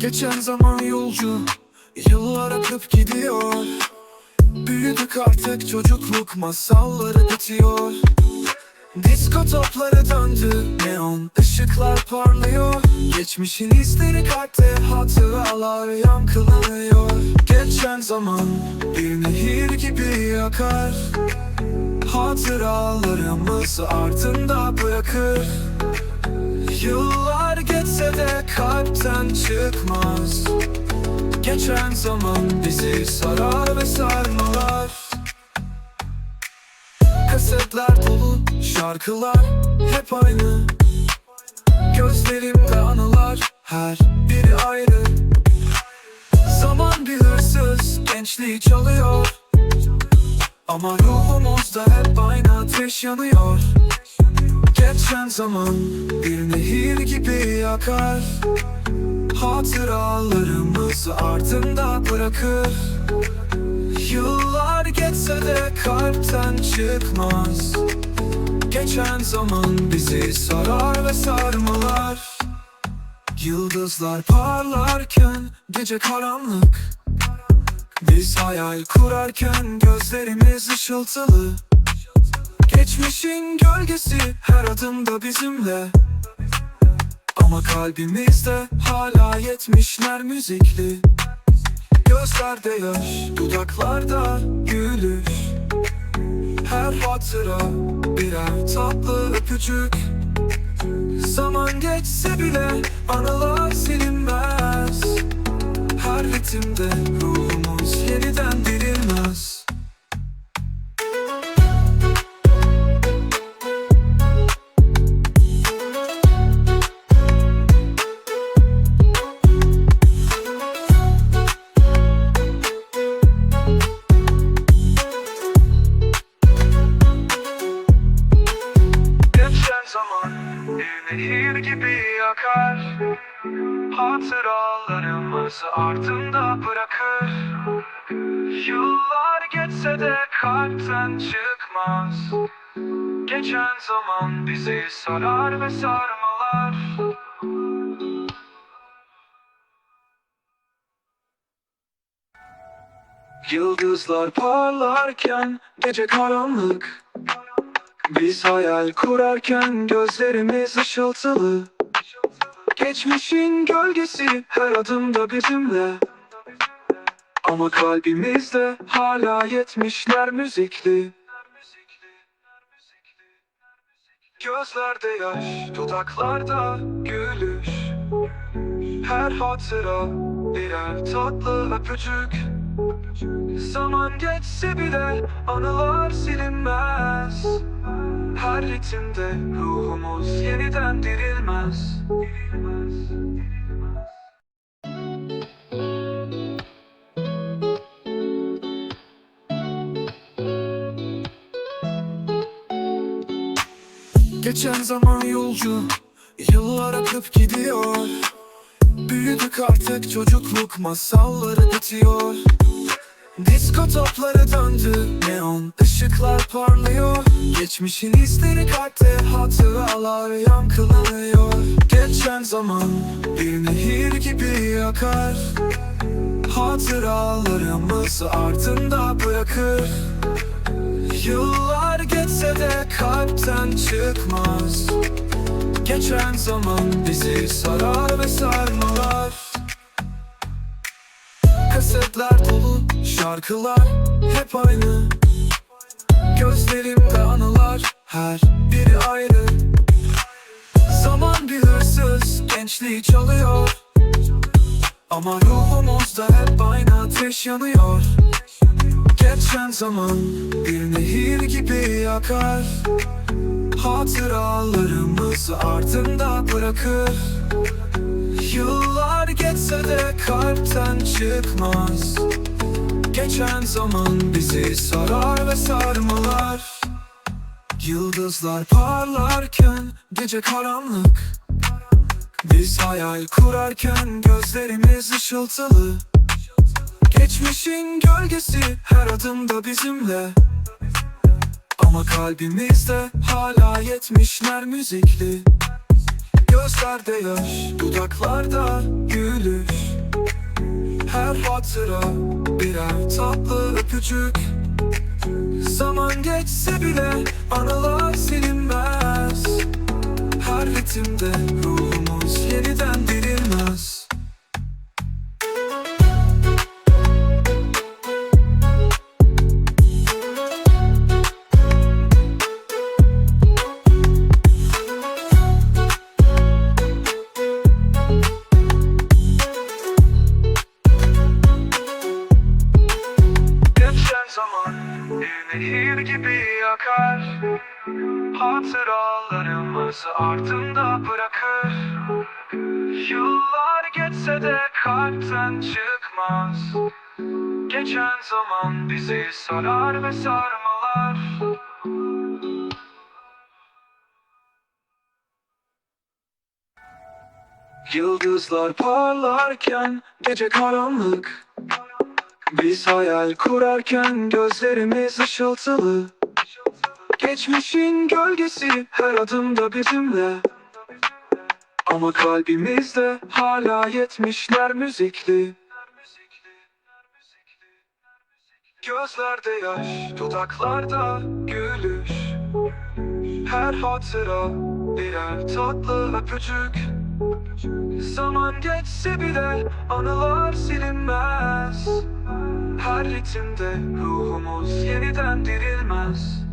Geçen zaman yolcu Yıllar akıp gidiyor. Büyüdük artık çocukluk masalları bitiyor. Disko topları döndü Neon ışıklar parlıyor. Geçmişin izleri kalpte hatıralar yankılanıyor. Geçen zaman bir nehir gibi akar Hatıralarımız ardında bırakır. Yıllar geçse de kalpten çıkmaz. Geçen zaman bizi sarar ve sarmalar. Kasetler dolu şarkılar hep aynı. Gözlerimde anılar her biri ayrı. Zaman bir hırsız gençliği çalıyor. Ama ruhumuzda hep aynı ateş yanıyor zaman bir nehir gibi akar Hatıralarımızı ardında bırakır. Yıllar geçse de kalpten çıkmaz. Geçen zaman bizi sarar ve sarmalar. Yıldızlar parlarken gece karanlık. Biz hayal kurarken gözlerimiz ışıltılı Geçmişin gölgesi her adımda bizimle. Ama kalbimizde hala yetmişler müzikli. Gözlerde yaş, dudaklarda gülüş. Her hatıra birer tatlı öpücük. Zaman geçse bile anılar silinmez. Her ritimde ruhumuz bir nehir gibi akar. Hatıralarımız ardında bırakır. Yıllar geçse de kalpten çıkmaz. Geçen zaman bizi sarar ve sarmalar. Yıldızlar parlarken gece karanlık biz hayal kurarken gözlerimiz ışıltılı. Geçmişin gölgesi her adımda bizimle. Ama kalbimizde hala yetmişler müzikli. Gözlerde yaş, dudaklarda gülüş. Her hatıra birer tatlı öpücük Zaman geçse bile anılar silinmez. Her ritimde ruhumuz yeniden dirilmez. Geçen zaman yolcu Yıllar akıp gidiyor. Büyüdük artık çocukluk masalları bitiyor Disko topları döndü Neon ışıklar parlıyor. Geçmişin izleri kalpte hatıralar yankılanıyor. Geçen zaman bir nehir gibi akar Hatıralarımız ardında bırakır. Yıllar geçse de kalpten çıkmaz. Geçen zaman bizi sarar ve sarmalar. Kasetler dolu şarkılar hep aynı. Gözlerimde anılar her biri ayrı. Zaman bir hırsız gençliği çalıyor. Ama ruhumuzda hep aynı ateş yanıyor. Geçen zaman bir nehir gibi akar Hatıralarımız ardında bırakır. Yıllar geçse de kalpten çıkmaz Geçen zaman bizi sarar ve sarmalar. Yıldızlar parlarken gece karanlık. Biz hayal kurarken gözlerimiz ışıltılı. Geçmişin gölgesi her adımda bizimle. Ama kalbimizde hala yetmişler müzikli. Gözlerde yaş, dudaklarda gülüş Her hatıra. Birer tatlı öpücük. Zaman geçse bile anılar silinmez. Her ritimde nehir gibi akar Hatıralarımız ardında bırakır. Yıllar geçse de kalpten çıkmaz. Geçen zaman bizi sarar ve sarmalar. Yıldızlar parlarken gece karanlık Biz hayal kurarken gözlerimiz ışıltılı. Geçmişin gölgesi her adımda bizimle. Ama kalbimizde hala yetmişler müzikli. Gözlerde yaş, dudaklarda gülüş. Her hatıra birer tatlı öpücük Zaman geçse bile anılar silinmez. Her ritimde ruhumuz yeniden dirilmez